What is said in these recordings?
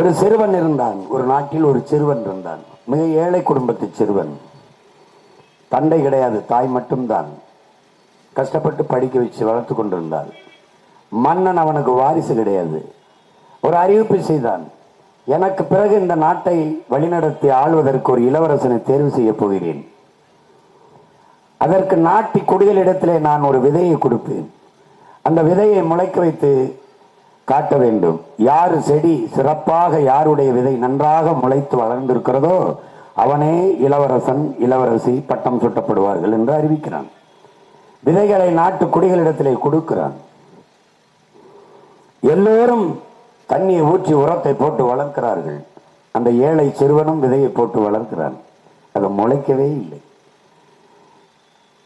ஒரு சிறுவன் இருந்தான். ஒரு நாட்டில் ஒரு சிறுவன் இருந்தான். மிக ஏழை குடும்பத்து சிறுவன். தந்தை கிடையாது தாய் மட்டும்தான். கஷ்டப்பட்டு படிக்க வச்சு வளர்த்து கொண்டிருந்தாள். மன்னன் அவனுக்கு வாரிசு கிடையாது. ஒரு அறிவிப்பு செய்தான். எனக்கு பிறகு இந்த நாட்டை வழிநடத்தி ஆள்வதற்கு ஒரு இளவரசனை தேர்வு செய்ய போகிறேன். அதற்கு நாட்டி குடிகளிடத்திலே நான் ஒரு விதையை கொடுப்பேன். அந்த விதையை முளைக்க வைத்து காட்ட வேண்டும். யாரு செடி சிறப்பாக யாருடைய விதை நன்றாக முளைத்து வளர்ந்திருக்கிறதோ அவனே இளவரசன் இளவரசி பட்டம் சுட்டப்படுவார்கள் என்று அறிவிக்கிறான். விதைகளை நாட்டு குடிகளிடத்திலே கொடுக்கிறான். எல்லோரும் தண்ணியை ஊற்றி உரத்தை போட்டு வளர்க்கிறார்கள். அந்த ஏழை சிறுவனும் விதையை போட்டு வளர்க்கிறான். அது முளைக்கவே இல்லை.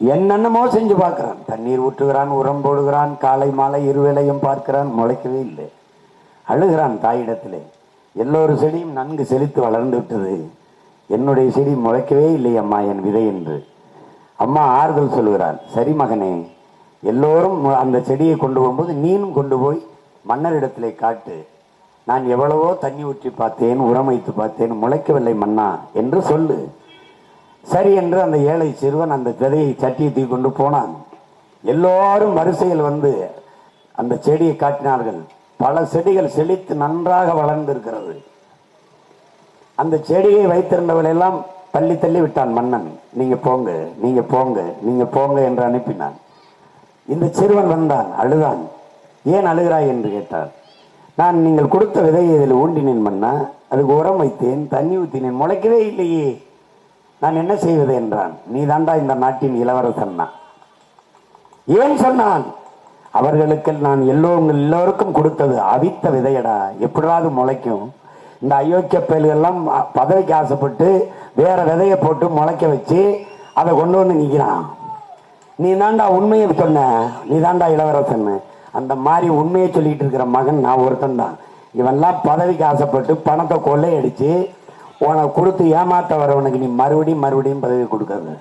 என்னென்னமோ செஞ்சு பார்க்கிறான். தண்ணீர் ஊற்றுகிறான் உரம் போடுகிறான் காலை மாலை இருவேளையும் பார்க்கிறான் முளைக்கவே இல்லை. அழுகிறான் தாயிடத்திலே. எல்லோரு செடியும் நன்கு செழித்து வளர்ந்து விட்டது. என்னுடைய செடி முளைக்கவே இல்லை அம்மா என் விதை என்று. அம்மா ஆறுதல் சொல்கிறாள் சரி மகனே எல்லோரும் அந்த செடியை கொண்டு போகும்போது நீனும் கொண்டு போய் மன்னரிடத்திலே காட்டு. நான் எவ்வளவோ தண்ணி ஊற்றி பார்த்தேன் உரம் வைத்து பார்த்தேன் முளைக்கவில்லை மன்னா என்று சொல்லு. சரி என்று அந்த ஏழை சிறுவன் அந்த விதையை சட்டியை தூக்கி கொண்டு போனான். எல்லோரும் வரிசையில் வந்து அந்த செடியை காட்டினார்கள். பல செடிகள் செழித்து நன்றாக வளர்ந்திருக்கிறது. அந்த செடியை வைத்திருந்தவள் எல்லாம் தள்ளி தள்ளி விட்டான் மன்னன். நீங்க போங்க நீங்க போங்க நீங்க போங்க என்று அனுப்பினான். இந்த சிறுவன் வந்தான் அழுதான். ஏன் அழுகிறாய்? என்று கேட்டார். நான் நீங்கள் கொடுத்த விதையை இதில் ஊண்டினேன் மன்னா. அதுக்கு உரம் வைத்தேன் தண்ணி ஊற்றினேன் முளைக்கவே இல்லையே. நான் என்ன செய்வது என்றான். நீ தாண்டா இந்த நாட்டின் இளவரசன் ஏன்? சொன்னான். அவர்களுக்கு நான் எல்லோரும் எல்லோருக்கும் கொடுத்தது அவித்த விதையடா. எப்படியாவது முளைக்கும். இந்த அயோக்கிய பயல்கள்லாம் பதவிக்கு ஆசைப்பட்டு வேற விதையை போட்டு முளைக்க வச்சு அதை கொண்டு வந்து நிற்கிறான் நீ தாண்டா உண்மையை சொன்ன? நீ தாண்டா இளவரசன் அந்த மாதிரி உண்மையை சொல்லிட்டு இருக்கிற மகன் நான் ஒருத்தன் தான். இவன்லாம் பதவிக்கு ஆசைப்பட்டு பணத்தை கொள்ளையடிச்சு உனக்கு கொடுத்து ஏமாத்த வரவனுக்கு நீ மறுபடியும் மறுபடியும் பதவி கொடுக்கறது